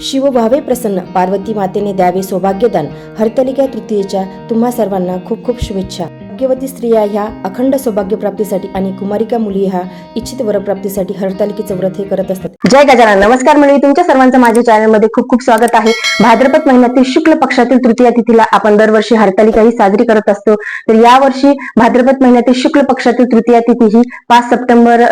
शिव व्हावे प्रसन्न. पार्वती मातेने द्यावे सौभाग्यदान. हरतलिका तृतीयेच्या तुम्हा सर्वांना खूप खूप शुभेच्छा. भाग्यवती स्त्रिया ह्या अखंड सौभाग्य प्राप्तीसाठी आणि कुमारिका मुली ह्या इच्छित वरप्राप्तीसाठी हरतालिकेचं व्रत हे करत असतात. जय गजानन. नमस्कार मंडळी. तुमच्या सर्वांचं माझ्या चॅनलमध्ये खूप खूप स्वागत आहे. भाद्रपद महिन्यातील शुक्ल पक्षातील तृतीया तिथीला आपण दरवर्षी हरतालिका ही साजरी करत असतो. तर यावर्षी भाद्रपद महिन्यातील शुक्ल पक्षातील तृतीया तिथी ही पाच सप्टेंबर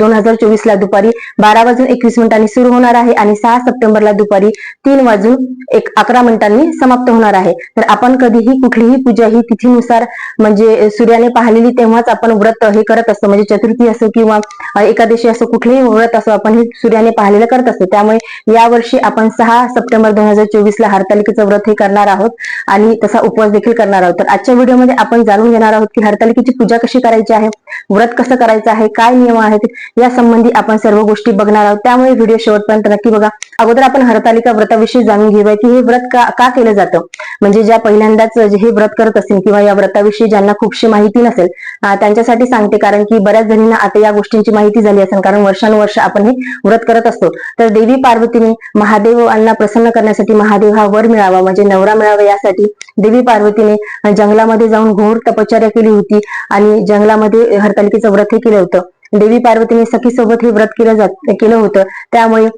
दोन हजार चोवीस ला दुपारी बारा वाजून एकवीस मिनिटांनी सुरू होणार आहे आणि सहा सप्टेंबरला दुपारी तीन वाजून एक अकरा मिनिटांनी समाप्त होणार आहे. तर आपण कधीही कुठलीही पूजा ही तिथीनुसार म्हणजे सूर्याने पाहिलेली तेव्हाच आपण व्रत हे करत असतो. म्हणजे चतुर्थी असो किंवा एकादशी असो कुठलेही व्रत असो आपण हे सूर्याने पाहिलेलं करत असतो. त्यामुळे यावर्षी आपण सहा सप्टेंबर दोन हजार चोवीस ला हरतालिकेचं व्रत हे करणार आहोत आणि तसा उपवास देखील करणार आहोत. तर आजच्या व्हिडिओमध्ये आपण जाणून घेणार आहोत की हरतालिकेची पूजा कशी करायची आहे व्रत कसं करायचं आहे काय नियम आहेत या संबंधी आपण सर्व गोष्टी बघणार आहोत. त्यामुळे व्हिडिओ शेवटपर्यंत नक्की बघा. अगोदर आपण हरतालिका व्रताविषयी जाणून घेऊया की हे व्रत का का केलं जातं. म्हणजे ज्या पहिल्यांदाच हे व्रत करत असतील किंवा या व्रताविषयी ज्यांना खूपशी माहिती नसेल. त्यांच्यासाठी सांगते कारण की बऱ्याच जणींना आता या गोष्टींची माहिती झाली असेल. कारण वर्षानुवर्ष आपण हे व्रत करत असतो. तर देवी पार्वतीने महादेवांना प्रसन्न करण्यासाठी महादेव हा वर मिळावा म्हणजे नवरा मिळावा यासाठी देवी पार्वतीने जंगलामध्ये जाऊन घोर तपश्चर्या केली होती आणि जंगलामध्ये हरतालिकेचं व्रत हे केलं होतं. देवी पार्वतीने सखी सोबत हे व्रत केलं जात केलं होतं. त्यामुळे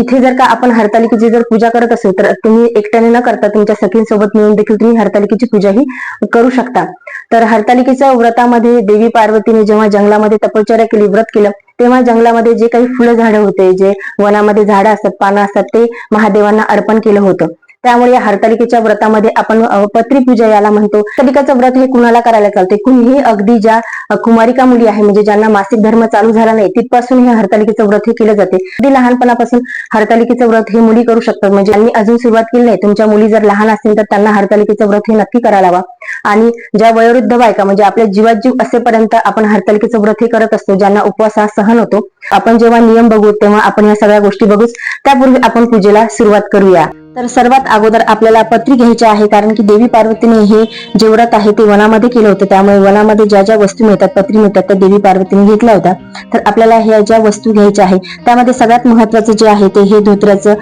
इथे जर का आपण हरतालिकेची जर पूजा करत असेल तर तुम्ही एकट्याने न करता तुमच्या सखींसोबत मिळून देखील तुम्ही हरतालिकेची पूजा ही करू शकता. तर हरतालिकेच्या व्रतामध्ये देवी पार्वतीने जेव्हा जंगलामध्ये तपश्चर्या केली व्रत केलं तेव्हा जंगलामध्ये जे काही फुलं झाडं होते जे वनामध्ये झाडं असतात पानं असतात ते महादेवांना अर्पण केलं होतं. त्यामुळे या हरतालिकेच्या व्रतामध्ये आपण पत्री पूजा याला म्हणतो. हरतालिकाचं व्रत हे कुणाला करायला चालते कुणीही अगदी ज्या कुमारिका मुली आहे म्हणजे ज्यांना मासिक धर्म चालू झाला नाही तिथपासून हे हरतालिकेचं व्रत हे केलं जाते. अगदी लहानपणापासून हरतालिकेचं व्रत हे मुली करू शकतात. म्हणजे त्यांनी अजून सुरुवात केली नाही तुमच्या मुली जर लहान असतील तर त्यांना हरतालिकेचं व्रत हे नक्की करायला हवा आणि ज्या वयोवृद्ध बायका म्हणजे आपल्या जीवात जीव असेपर्यंत आपण हरतालिकेचं व्रत हे करत असतो ज्यांना उपवास हा सहन होतो आपण जेव्हा नियम बघू तेव्हा आपण या सगळ्या गोष्टी बघूच. त्यापूर्वी आपण पूजेला सुरुवात करूया. तर सर्वात अगोदर आपल्याला पत्री घ्यायची आहे कारण की देवी पार्वतीने हे जे व्रत आहे ते वनामध्ये केलं होतं. त्यामुळे वनामध्ये ज्या ज्या वस्तू मिळतात पत्री मिळतात त्या देवी पार्वतीने घेतल्या होत्या. तर आपल्याला ह्या ज्या वस्तू घ्यायच्या आहे त्यामध्ये सगळ्यात महत्वाचं जे आहे ते हे धोत्र्याचं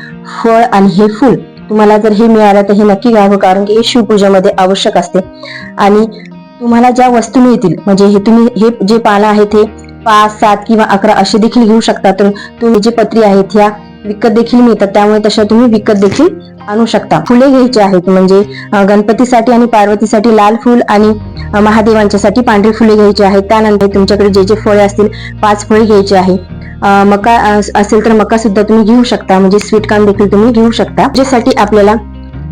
फळ आणि हे फुल. तुम्हाला जर हे मिळालं तर हे नक्की घ्यावं कारण की हे शिवपूजेमध्ये आवश्यक असते. आणि तुम्हाला ज्या वस्तू मिळतील म्हणजे हे तुम्ही हे जे पानं आहेत हे पाच सात किंवा अकरा असे देखील घेऊ शकता. तर तुम्ही जे पत्री आहेत ह्या विकत देखील मिळतात. त्यामुळे तशा तुम्ही विकत देखील आणू शकता. फुले घ्यायची आहेत म्हणजे गणपतीसाठी आणि पार्वतीसाठी लाल फुल आणि महादेवांच्यासाठी पांढरी फुले घ्यायची आहेत. त्यानंतर तुमच्याकडे जे जे फळे असतील पाच फळे घ्यायची आहे. मका असेल तर मका सुद्धा तुम्ही घेऊ शकता म्हणजे स्वीट कॉर्न देखील तुम्ही घेऊ शकता. ज्यासाठी आपल्याला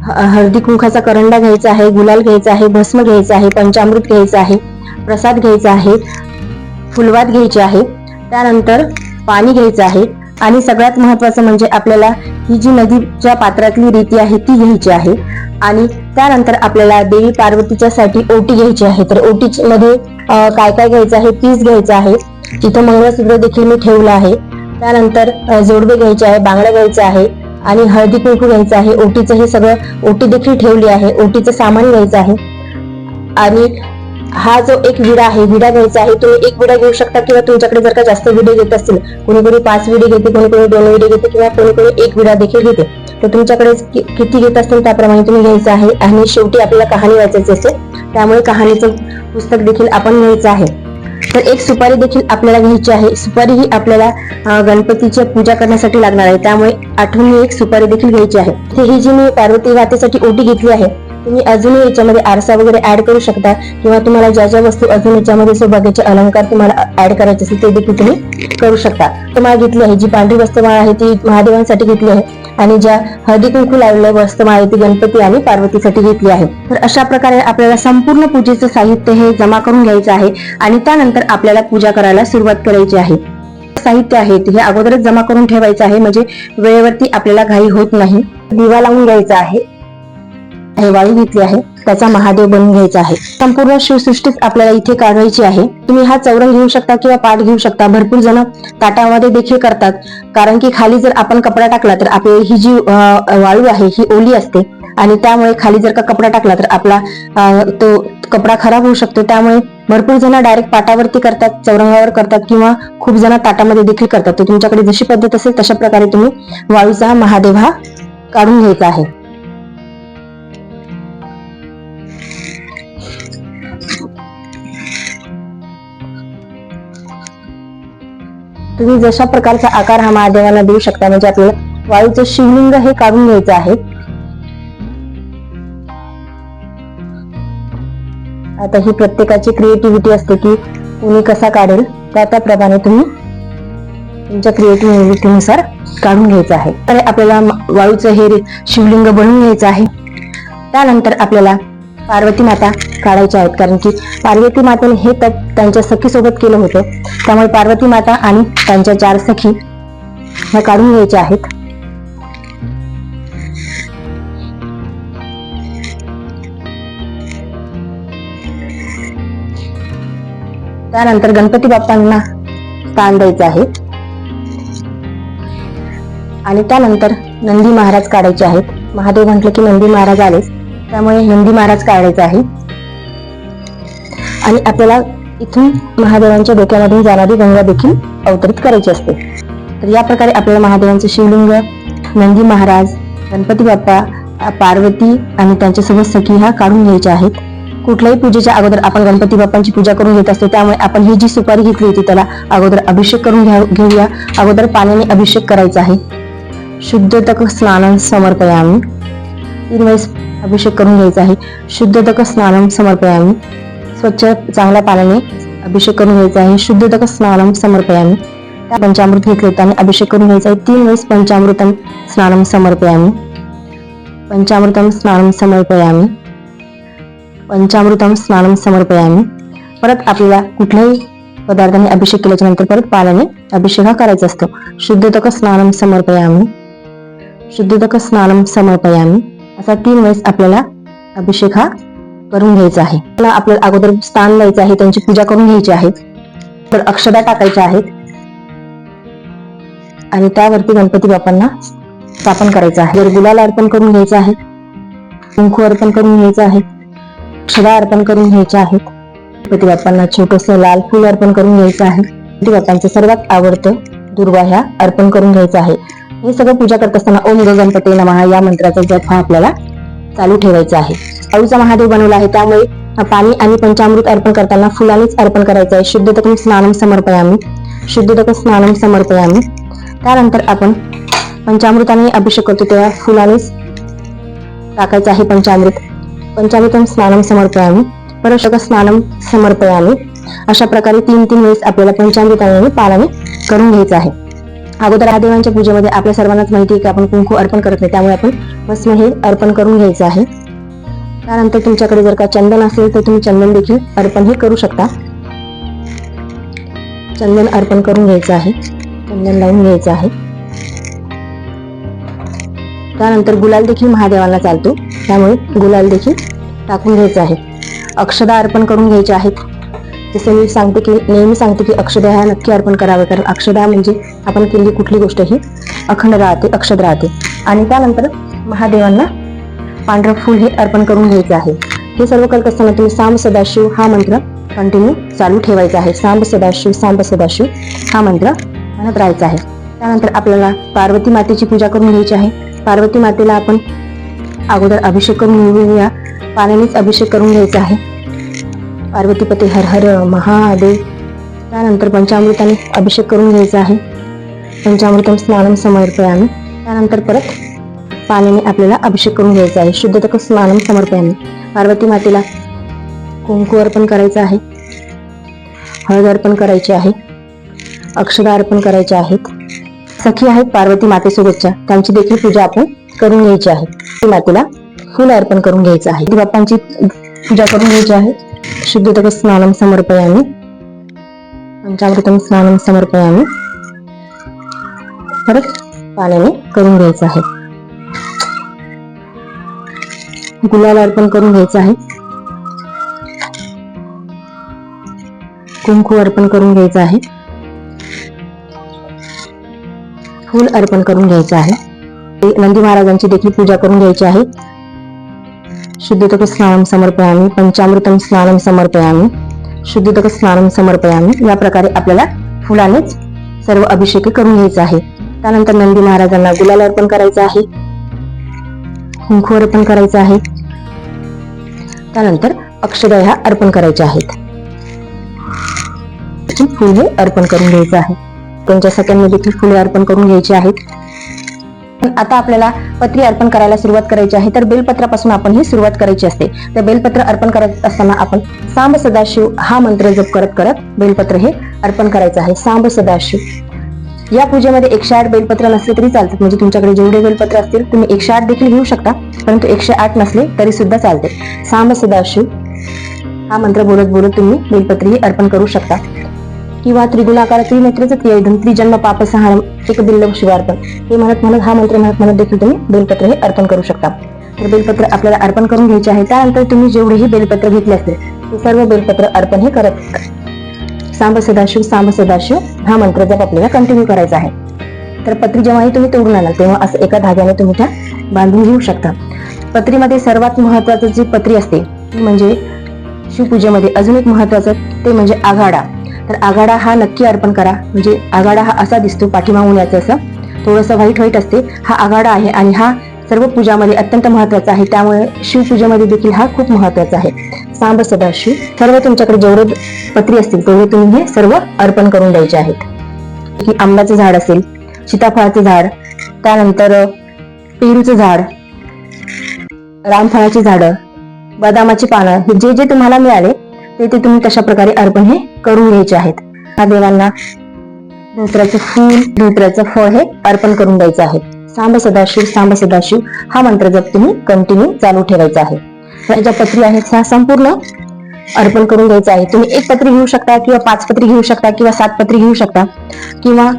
ह- हळदी कुंखाचा करंडा घ्यायचा आहे गुलाल घ्यायचा आहे भस्म घ्यायचा आहे पंचामृत घ्यायचं आहे प्रसाद घ्यायचा आहे फुलवात घ्यायची आहे. त्यानंतर पाणी घ्यायचं आहे. आणि सगळ्यात महत्वाचं म्हणजे आपल्याला ही जी नदीच्या पात्रातली रीती आहे ती घ्यायची आहे. आणि त्यानंतर आपल्याला देवी पार्वतीच्या साठी ओटी घ्यायची आहे. तर ओटी मध्ये काय काय घ्यायचं आहे? पीस घ्यायचं आहे. तिथं मंगळसूत्र देखील मी ठेवलं आहे. त्यानंतर जोडबे जोडवे घ्यायचे आहे बांगड्या घ्यायचं आहे आणि हळदी कुंकू घ्यायचं आहे. ओटीचं हे सगळं ओटी देखील ठेवली आहे. ओटीचं सामान घ्यायचं आहे. आणि हा जो एक विडा आहे विडा घ्यायचा आहे तुम्ही एक विडा घेऊ शकता किंवा तुमच्याकडे जर का जास्त विडे घेत असतील कोणी कोणी पाच विडे घेते कोणी कोणी दोन विडे घेते किंवा कोणी कोणी एक विडा देखील घेते तर तुमच्याकडे किती घेत असतील त्याप्रमाणे तुम्ही घ्यायचं आहे आणि शेवटी आपल्याला कहाणी वाचायची असते त्यामुळे कहाणीचं पुस्तक देखील आपण घ्यायचं आहे. तर एक सुपारी देखील आपल्याला घ्यायची आहे सुपारी ही आपल्याला गणपतीची पूजा करण्यासाठी लागणार आहे त्यामुळे आठवणी एक सुपारी देखील घ्यायची आहे. ही जी मी पार्वती वातेसाठी ओटी घेतली आहे तुम्ही अजूनही याच्यामध्ये आरसा वगैरे ऍड करू शकता किंवा तुम्हाला ज्या ज्या वस्तू अजून याच्यामध्ये सौभाग्याचे अलंकार तुम्हाला ऍड करायचे असतील ते देखील तुम्ही करू शकता. तुम्हाला घेतली आहे जी पांढरी वस्तमाळ आहे ती महादेवांसाठी घेतली आहे आणि ज्या हळदी कुंकू लावलेल्या वस्तमाळ आहे ती गणपती आणि पार्वतीसाठी घेतली आहे. तर अशा प्रकारे आपल्याला संपूर्ण पूजेचं साहित्य हे जमा करून घ्यायचं आहे आणि त्यानंतर आपल्याला पूजा करायला सुरुवात करायची आहे. साहित्य आहे ते हे अगोदरच जमा करून ठेवायचं आहे म्हणजे वेळेवरती आपल्याला घाई होत नाही. दिवा लावून घ्यायचा आहे. हे वाळू घेतली आहे. त्याचा महादेव बनवून घ्यायचा आहे. संपूर्ण शिवसृष्टीच आपल्याला इथे काढायची आहे. तुम्ही हा चौरंग घेऊ शकता किंवा पाठ घेऊ शकता. भरपूर जण ताटामध्ये देखील करतात. कारण की खाली जर आपण कपडा टाकला तर आपली ही जी वाळू आहे ही ओली असते. आणि त्यामुळे खाली जर का कपडा टाकला तर आपला तो कपडा खराब होऊ शकतो. त्यामुळे भरपूर जण डायरेक्ट पाटावरती करतात चौरंगावर करतात किंवा खूप जण ताटामध्ये देखील करतात. तर तुमच्याकडे जशी पद्धत असेल तशा प्रकारे तुम्ही वाळूचा महादेव हा काढून घ्यायचा आहे. तुम्ही जशा प्रकारचा आकार हा महादेवाला देऊ शकता म्हणजे आपल्याला वायूचं शिवलिंग हे काढून घ्यायचं आहे. आता ही प्रत्येकाची क्रिएटिव्हिटी असते की कोणी कसा काढेल त्या त्याप्रमाणे तुम्ही तुमच्या क्रिएटिव्हिटीनुसार काढून घ्यायचं आहे. तर आपल्याला वायूचं वाळूचं हे शिवलिंग बनवून घ्यायचं आहे. त्यानंतर आपल्याला पार्वती माता काढायच्या आहेत. कारण की पार्वती मातेने हे तप त्यांच्या सखीसोबत केलं होतं. त्यामुळे पार्वती माता आणि त्यांच्या चार सखी ह्या काढून घ्यायच्या आहेत. त्यानंतर गणपती बाप्पांना स्थान द्यायचं आहे. आणि त्यानंतर नंदी महाराज काढायचे आहेत. महादेव म्हटलं की नंदी महाराज आलेच. त्यामुळे नंदी महाराज काढायचा आहे आणि आपल्याला इथून महादेवांच्या डोक्यामधून जाणारी गंगा देखील अवतरित करायची असते. तर या प्रकारे आपल्याला महादेवांचं शिवलिंग नंदी महाराज गणपती बाप्पा पार्वती आणि त्यांच्यासोबत सखी ह्या काढून घ्यायच्या आहेत. कुठल्याही पूजेच्या अगोदर आपण गणपती बाप्पांची पूजा करून घेत असतो त्यामुळे आपण ही जी सुपारी घेतली होती त्याला अगोदर अभिषेक करून घ्या घेऊया. अगोदर पाण्याने अभिषेक करायचा आहे. शुद्ध तक समर्पयामी. तीन वेळेस अभिषेक करून घ्यायचा आहे. शुद्धतक स्नानं समर्पयामी स्वच्छ चांगल्या पाण्याने अभिषेक करून घ्यायचा आहे. शुद्धतक स्नानम समर्पयामी त्या पंचामृत घेतले होते आणि अभिषेक करून घ्यायचा आहे. तीन वेळेस पंचामृतम स्नानं समर्पयामी पंचामृतम स्नानं समर्पयामी पंचामृतम स्नानं समर्पयामी परत आपल्याला कुठल्याही पदार्थाने अभिषेक केल्याच्यानंतर परत पाण्याने अभिषेक हा करायचा असतो. शुद्धतक स्नानम समर्पयामी शुद्धतक स्नानं समर्पयामी असा तीन वेळेस आपल्याला अभिषेक हा करून घ्यायचा आहे. आपल्याला आपल्याला अगोदर स्थान द्यायचं आहे त्यांची पूजा करून घ्यायची आहे. तर अक्षदा टाकायच्या आहेत. आणि त्यावरती गणपती बाप्पांना स्थापन करायचं आहे. तर गुलाल अर्पण करून घ्यायचं आहे. कुंकू अर्पण करून घ्यायचं आहे. अक्षदा अर्पण करून घ्यायच्या आहेत. गणपती बाप्पांना छोटस लाल फुल अर्पण करून घ्यायचं आहे. गणपती बाप्पांचं सर्वात आवडतं दुर्वा ह्या अर्पण करून घ्यायचं आहे. हे सगळं पूजा करत असताना ओम ग गणपती नमहा या मंत्राचा जप हा आपल्याला चालू ठेवायचा आहे. अळूचा महादेव बनवला आहे. त्यामुळे पाणी आणि पंचामृत अर्पण करताना फुलानेच अर्पण करायचं आहे. शुद्धतकम स्नानम समर्पयामी. शुद्धतकम स्नानम समर्पयामी. त्यानंतर आपण पंचामृताने अभिषेक करतो. तेव्हा फुलानेच टाकायचं आहे पंचामृत. पंचामृतम स्नानम समर्पयामी. परशक स्नानम समर्पयामी. अशा प्रकारे तीन तीन वेळेस आपल्याला पंचामृताने पाण्याने करून घ्यायचं आहे. अगोदर आदेवांच्या पूजेमध्ये आपल्या सर्वांनाच माहिती आहे की आपण कुंकू अर्पण करत नाही त्यामुळे आपण भस्म हे अर्पण करून घ्यायचं आहे. त्यानंतर तुमच्याकडे जर का चंदन असेल तर तुम्ही चंदन देखील अर्पण हे करू शकता. चंदन अर्पण करून घ्यायचं आहे. चंदन लावून घ्यायचं आहे. त्यानंतर गुलाल देखील महादेवांना चालतो. त्यामुळे गुलाल देखील टाकून घ्यायचं आहे. अक्षदा अर्पण करून घ्यायच्या आहेत. जसं मी सांगते की नेहमी सांगते की अक्षदा ह्या नक्की अर्पण करावे कारण अक्षदा म्हणजे आपण केलेली कुठली गोष्ट ही अखंड राहते अक्षद राहते. आणि त्यानंतर महादेवांना पांढरं फूल हे अर्पण करून घ्यायचं आहे. हे सर्व करत असताना तुम्ही सांब सदाशिव हा मंत्र कंटिन्यू चालू ठेवायचा आहे. सांब सदाशिव सांब सदाशिव हा मंत्र म्हणत राहायचा आहे. त्यानंतर आपल्याला पार्वती मातेची पूजा करून घ्यायची आहे. पार्वती मातेला आपण अगोदर अभिषेक करून घेऊया. पाण्यानेच अभिषेक करून घ्यायचा आहे. पार्वतीपती हर हर महादेव. त्यानंतर पंचामृताने अभिषेक करून घ्यायचा आहे. पंचामृतम स्नानम समर्पयामी. त्यानंतर परत पाण्याने आपल्याला अभिषेक करून घ्यायचा आहे. शुद्धतक स्नानम समर्पयामी. पार्वती मातेला कुंकू अर्पण करायचं आहे. हळद अर्पण करायची आहे. अक्षदा अर्पण करायच्या आहेत. सखी आहेत पार्वती मातेसोबतच्या. त्यांची देखील पूजा आपण करून घ्यायची आहे. मातेला फुल अर्पण करून घ्यायचं आहे. बाप्पांची पूजा करून घ्यायची आहे. शुद्धतक స్నానం సమర్పయాన్ని पंचामृतम स्नान समर्पयामी. परत पाण्याने करून घ्यायचं आहे. गुलाला अर्पण करून घ्यायचं आहे. कुंकू अर्पण करून घ्यायचं आहे. फूल अर्पण करून घ्यायचं आहे. नंदी महाराजांची देखील पूजा करून घ्यायची आहे. शुद्धतक समर्पयामी पंचामृतम स्नानम समर्पयामी शुद्धतक समर्पयामी या प्रकारे आपल्याला फुलानेच सर्व अभिषेक करून घ्यायचा आहे. त्यानंतर नंदी महाराजांना गुलाल अर्पण करायचं आहे. कुंकू अर्पण करायचं आहे. त्यानंतर अक्षदया ह्या अर्पण करायच्या आहेत. फुले अर्पण करून घ्यायचं आहे. त्यांच्या सगळ्यांनी देखील फुले अर्पण करून घ्यायची आहेत. पण आता आपल्याला पत्री अर्पण करायला सुरुवात करायची आहे तर बेलपत्रापासून आपण ही सुरुवात करायची असते. तर बेलपत्र अर्पण करत असताना आपण सांब सदाशिव हा मंत्र जप करत करत बेलपत्र हे अर्पण करायचं आहे. सांब सदाशिव. या पूजेमध्ये एकशे आठ बेलपत्र नसले तरी चालतात. म्हणजे तुमच्याकडे जेवढे बेलपत्र असतील तुम्ही एकशे आठ देखील घेऊ शकता. परंतु एकशे आठ नसले तरी सुद्धा चालते. सांब सदाशिव. हा मंत्र बोलत बोलत तुम्ही बेलपत्री अर्पण करू शकता. किंवा त्रिगुणाकार त्रिनेत्रच त्रियधम त्रिजन्म पापसहार एक बिल्ल शिवार्पण हे म्हणत म्हणत हा मंत्र म्हणत म्हणत देखील तुम्ही बेलपत्र हे अर्पण करू शकता. तर बेलपत्र आपल्याला अर्पण करून घ्यायचे आहे. त्यानंतर तुम्ही जेवढेही बेलपत्र घेतले असतील ते सर्व बेलपत्र अर्पण हे करत सांब सदाशिव सांब सदाशिव हा मंत्र जप आपल्याला कंटिन्यू करायचा आहे. तर पत्री जेव्हाही तुम्ही तोडून आणाल तेव्हा असं एका धाग्याने तुम्ही त्या बांधून घेऊ शकता. पत्रीमध्ये सर्वात महत्वाचं जी पत्री असते ती म्हणजे शिवपूजेमध्ये अजून एक महत्वाचं ते म्हणजे आघाडा. तर आघाडा हा नक्की अर्पण करा. म्हणजे आघाडा हा असा दिसतो पाठीमागून याचं असं. थोडंसं व्हाईट व्हाईट असते. हा आघाडा आहे आणि हा सर्व पूजामध्ये अत्यंत महत्त्वाचा आहे. त्यामुळे शिवपूजेमध्ये देखील हा खूप महत्त्वाचा आहे. सांब सदाशिव सर्व तुमच्याकडे जेवढे पत्री असतील तेवढे तुम्ही हे सर्व अर्पण करून द्यायचे आहेत. की आंब्याचं झाड असेल सीताफळाचं झाड त्यानंतर पेरूचं झाड रामफळाची झाडं बदामाची पानं हे जे जे तुम्हाला मिळाले ते तुम्ही तशा प्रकारे अर्पण हे करून घ्यायचे आहेत? हा देवांना धोत्राचं फूल धोत्राचं फळ हे अर्पण करून द्यायचं आहे. सांब सदाशिव सांब सदाशिव हा मंत्र जप तुम्ही कंटिन्यू चालू ठेवायचा आहे. ज्या पत्री आहेत ह्या संपूर्ण अर्पण करून द्यायचं आहे. तुम्ही एक पत्री घेऊ शकता किंवा पाच पत्री घेऊ शकता किंवा सात पत्री घेऊ शकता. किंवा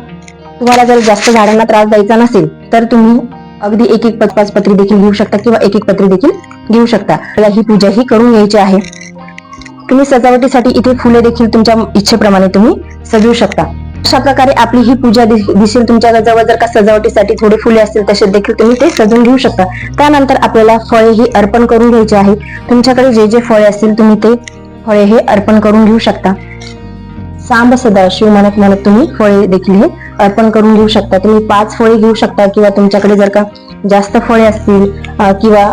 तुम्हाला जर जास्त झाडांना त्रास द्यायचा नसेल तर तुम्ही अगदी एक एक पाच पाच पत्री देखील घेऊ शकता किंवा एक एक पत्री देखील घेऊ शकता. ही पूजा ही करून घ्यायची आहे. तुम्ही सजावटीसाठी इथे फुले देखील तुमच्या इच्छेप्रमाणे तुम्ही सजवू शकता. अशा प्रकारे आपली ही पूजा दिसेल तुमच्या जवळ जर का सजावटीसाठी थोडे फुले असतील तसे देखील तुम्ही ते सजवून घेऊ शकता. त्यानंतर आपल्याला फळे ही अर्पण करून घ्यायची आहे. तुमच्याकडे जे जे फळे असतील तुम्ही ते फळे हे अर्पण करून घेऊ शकता. सांब सदाशिव म्हणत म्हणत तुम्ही फळे देखील हे अर्पण करून घेऊ शकता. तुम्ही पाच फळे घेऊ शकता किंवा तुमच्याकडे जर का जास्त फळे असतील किंवा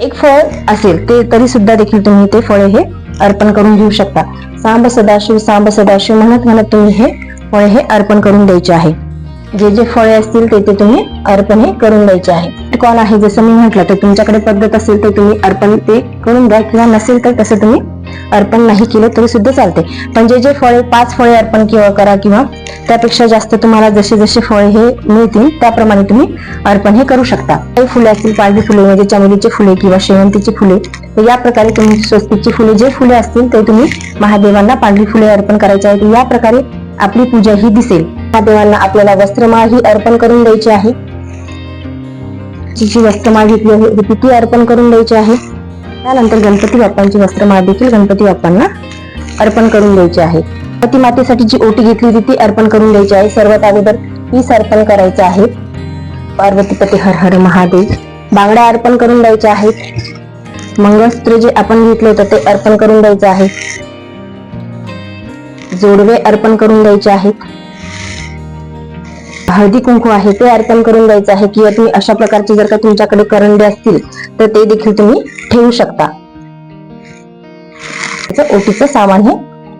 एक फळ असेल ते तरी सुद्धा देखील तुम्ही ते फळे हे अर्पण करून घेऊ शकता. सांब सदाशिव सांब सदाशिव म्हणत म्हणत तुम्ही हे फळे हे अर्पण करून द्यायचे आहे. जे जे फळे असतील ते ते तुम्ही अर्पण हे करून द्यायचे आहे. कॉल आहे? जसं मी म्हटलं तर तुमच्याकडे पद्धत असेल तर तुम्ही अर्पण ते करून द्या. किंवा नसेल तर तसं तुम्ही अर्पण नाही केलं तरी सुद्धा चालते. पण जे जे फळे पाच फळे अर्पण किंवा करा किंवा त्यापेक्षा जास्त तुम्हाला जसे जसे फळे हे मिळतील त्याप्रमाणे तुम्ही अर्पण हे करू शकता. काही फुले असतील पांढरी फुले म्हणजे चमेलीची फुले किंवा शेवंतीची फुले तर या प्रकारे तुम्ही स्वस्तिकची फुले जे फुले असतील ते तुम्ही महादेवांना पांढरी फुले अर्पण करायचे आहेत. या प्रकारे आपली पूजा ही दिसेल. महादेवांना आपल्याला वस्त्रमाळ ही अर्पण करून द्यायची आहे. जी जी वस्त्रमाळ घेतली आहे ती ती अर्पण करून द्यायची आहे. त्यानंतर गणपती बाप्पांची वस्त्रमाळ देखील गणपती बाप्पांना अर्पण करून द्यायची आहे. गणपती मातेसाठी जी ओटी घेतली होती ती अर्पण करून द्यायची आहे. सर्वात अगोदर वीस अर्पण करायचं आहे. पार्वतीपती हर हर महादेव बांगड्या अर्पण करून द्यायच्या आहेत. मंगळसूत्र जे आपण घेतलं होतं ते अर्पण करून द्यायचं आहे. जोडवे अर्पण करून द्यायचे आहेत. हळदी कुंकू आहे ते अर्पण करून द्यायचं आहे किंवा तुम्ही अशा प्रकारचे जर का तुमच्याकडे करंडे असतील तर ते देखील तुम्ही ठेवू शकता. ओटीचं सामान हे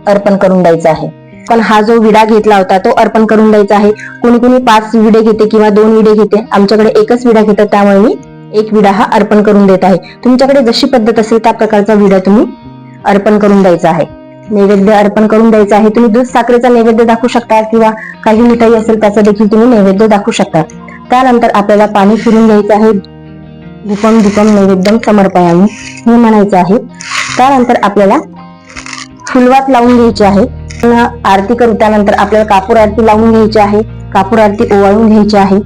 अर्पण करून द्यायचं आहे. पण हा जो विडा घेतला होता तो अर्पण करून द्यायचा आहे. कोणी कोणी पाच विडे घेते किंवा दोन विडे घेते. आमच्याकडे एकच विडा घेतात त्यामुळे मी एक विडा हा अर्पण करून देत आहे. तुमच्याकडे जशी पद्धत असेल त्या प्रकारचा विडा तुम्ही अर्पण करून द्यायचा आहे. नैवेद्य अर्पण करून द्यायचा आहे. तुम्ही दूध साखरेचा नैवेद्य दाखवू शकता किंवा काही मिठाई असेल त्याचा देखील तुम्ही नैवेद्य दाखवू शकता. त्यानंतर आपल्याला पाणी फिरून घ्यायचं आहे. धुपम धुपम नैवेद्यम समर्पयामी हे म्हणायचं आहे. त्यानंतर आपल्याला फुलवात लावून घ्यायची आहे. पुन्हा आरती करू त्यानंतर आपल्याला कापूर आरती लावून घ्यायची आहे. कापूर आरती ओवाळून घ्यायची आहे.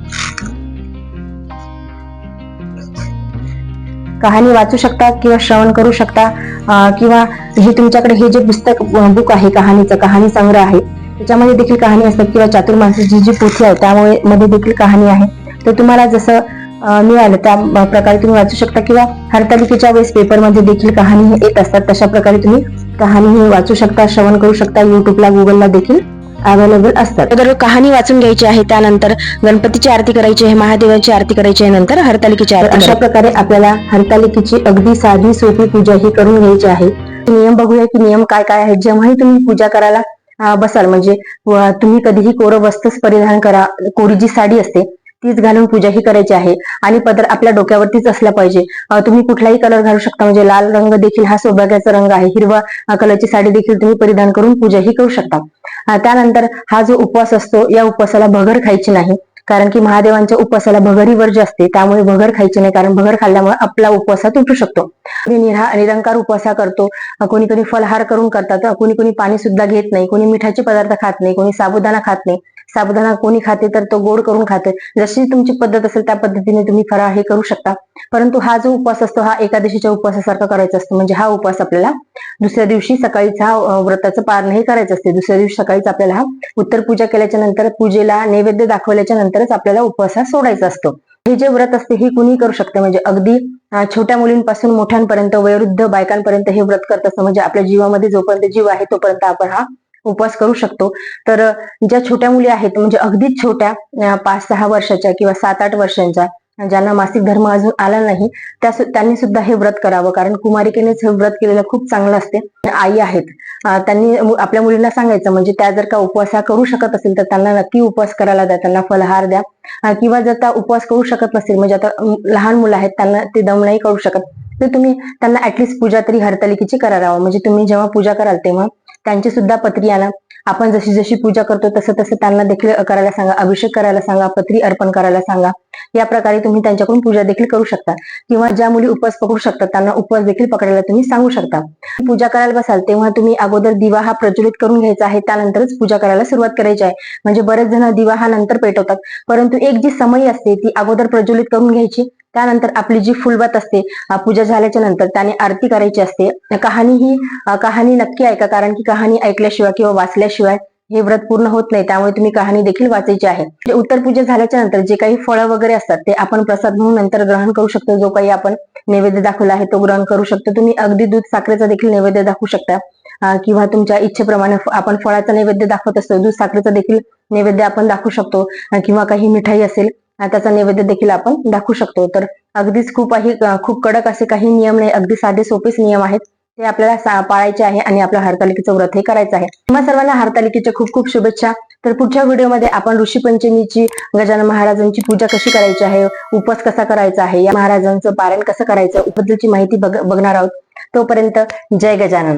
कहाणी वाचू शकता किंवा श्रवण करू शकता किंवा हे तुमच्याकडे हे जे पुस्तक बुक आहे कहाणीचं कहाणी संग्रह आहे त्याच्यामध्ये देखील कहाणी असतात किंवा चातुर्मासी जी पोथी आहे त्यामुळे मध्ये देखील कहाणी आहे. तर तुम्हाला जसं मिळालं त्या प्रकारे तुम्ही वाचू शकता किंवा हरतालिकेच्या वेळेस पेपरमध्ये देखील कहाणी हे येत असतात तशा प्रकारे तुम्ही कहाणी वाचू शकता श्रवण करू शकता युट्यूबला गुगलला देखील अवेलेबल असतात. अगोदर कहाणी वाचून घ्यायची आहे त्यानंतर गणपतीची आरती करायची आहे महादेवाची आरती करायची आहे नंतर हरतालिकेची आरती अशा. प्रकारे आपल्याला हरतालिकेची अगदी साधी सोपी पूजा ही करून घ्यायची आहे. नियम बघूया की नियम काय काय आहेत. जेव्हाही तुम्ही पूजा करायला बसाल म्हणजे तुम्ही कधीही कोरं वस्त्रच परिधान करा कोरी जी साडी असते तीच घालून पूजा ही करायची आहे. आणि पदर आपल्या डोक्यावरतीच असला पाहिजे. तुम्ही कुठलाही कलर घालू शकता. म्हणजे लाल रंग देखील हा सौभाग्याचा रंग आहे. हिरवा कलरची साडी देखील तुम्ही परिधान करून पूजा ही करू शकता. त्यानंतर हा जो उपवास असतो या उपवासाला भगर खायची नाही. कारण की महादेवांच्या उपवासाला भगरी वर्ज असते. त्यामुळे भगर खायची नाही. कारण भगर खाल्ल्यामुळे आपला उपवास तुटू शकतो. निरा निरंकार उपवासा करतो. कोणी कोणी फलहार करून करतात. कोणी कोणी पाणी सुद्धा घेत नाही. कोणी मिठाचे पदार्थ खात नाही. कोणी साबुदाणा खात नाही. साबुदाणा कोणी खाते तर तो गोड करून खाते. जशी तुमची पद्धत असेल त्या पद्धतीने तुम्ही फराळ हे करू शकता. परंतु हा जो उपवास असतो हा एकादशीच्या उपवासासारखा करायचा असतो. म्हणजे हा उपवास आपल्याला दुसऱ्या दिवशी सकाळीच हा व्रताचं पारण हे करायचं असते. दुसऱ्या दिवशी सकाळीच आपल्याला हा उत्तर पूजा केल्याच्यानंतर पूजेला नैवेद्य दाखवल्याच्या नंतरच आपल्याला उपवास हा सोडायचा असतो. हे जे व्रत असते हे कुणी करू शकते. म्हणजे अगदी छोट्या मुलींपासून मोठ्यांपर्यंत वयोवृद्ध बायकांपर्यंत हे व्रत करत असतं. म्हणजे आपल्या जीवामध्ये जोपर्यंत जीव आहे तोपर्यंत आपण हा उपवास करू शकतो. तर ज्या छोट्या मुली आहेत म्हणजे अगदीच छोट्या पाच सहा वर्षाच्या किंवा सात आठ वर्षांच्या ज्यांना मासिक धर्म अजून आला नाही त्या त्यांनी सुद्धा हे व्रत करावं. कारण कुमारिकेनेच हे व्रत केलेलं खूप चांगलं असते. आई आहेत. त्यांनी आपल्या मुलींना सांगायचं म्हणजे त्या जर का उपवास हा करू शकत असेल तर त्यांना नक्की उपवास करायला द्या त्यांना फलहार द्या. किंवा जर त्या उपवास करू शकत नसेल म्हणजे आता लहान मुलं आहेत त्यांना ते दम नाही करू शकत तर तुम्ही त्यांना ऍटलिस्ट पूजा तरी हरतालिकेची करायला म्हणजे तुम्ही जेव्हा पूजा कराल तेव्हा त्यांची सुद्धा पत्री आणा आपण जशी जशी पूजा करतो तसं तसं त्यांना देखील करायला सांगा. अभिषेक करायला सांगा पत्री अर्पण करायला सांगा. या प्रकारे तुम्ही त्यांच्याकडून पूजा देखील करू शकता. किंवा ज्या मुली उपवास पकडू शकतात त्यांना उपवास देखील पकडायला तुम्ही सांगू शकता. पूजा करायला बसाल तेव्हा तुम्ही अगोदर दिवा हा प्रज्वलित करून घ्यायचा आहे. त्यानंतरच पूजा करायला सुरुवात करायची आहे. म्हणजे बरेच जण दिवा हा नंतर पेटवतात. परंतु एक जी समयी असते ती अगोदर प्रज्वलित करून घ्यायची. त्यानंतर आपली जी फुलवत असते पूजा झाल्याच्यानंतर त्याने आरती करायची असते. कहाणी ही कहाणी नक्की ऐका कारण की कहाणी ऐकल्याशिवाय किंवा वाचल्याशिवाय हे व्रत पूर्ण होत नाही. त्यामुळे तुम्ही कहाणी देखील वाचायची आहे. म्हणजे उत्तर पूजा झाल्याच्यानंतर जे काही फळं वगैरे असतात ते आपण प्रसाद म्हणून नंतर ग्रहण करू शकतो. जो काही आपण नैवेद्य दाखवला आहे तो ग्रहण करू शकतो. तुम्ही अगदी दूध साखरेचा देखील नैवेद्य दाखवू शकता. किंवा तुमच्या इच्छेप्रमाणे आपण फळाचा नैवेद्य दाखवत असतो. दूध साखरेचा देखील नैवेद्य आपण दाखवू शकतो. किंवा काही मिठाई असेल त्याचा नैवेद्य देखील आपण दाखवू शकतो. तर अगदीच खूप काही खूप कडक असे काही नियम नाही अगदी साधे सोपेच नियम आहेत. ते आपल्याला पाळायचे आहे आणि आपल्या हरतालिकेचं व्रत हे करायचं आहे. तुम्हा सर्वांना हरतालिकेच्या खूप खूप शुभेच्छा. तर पुढच्या व्हिडिओमध्ये आपण ऋषी पंचमीची गजानन महाराजांची पूजा कशी करायची आहे उपवास कसा करायचा आहे या महाराजांचं पारायण कसं करायचं बद्दलची माहिती बघ- बघणार आहोत. तोपर्यंत जय गजानन.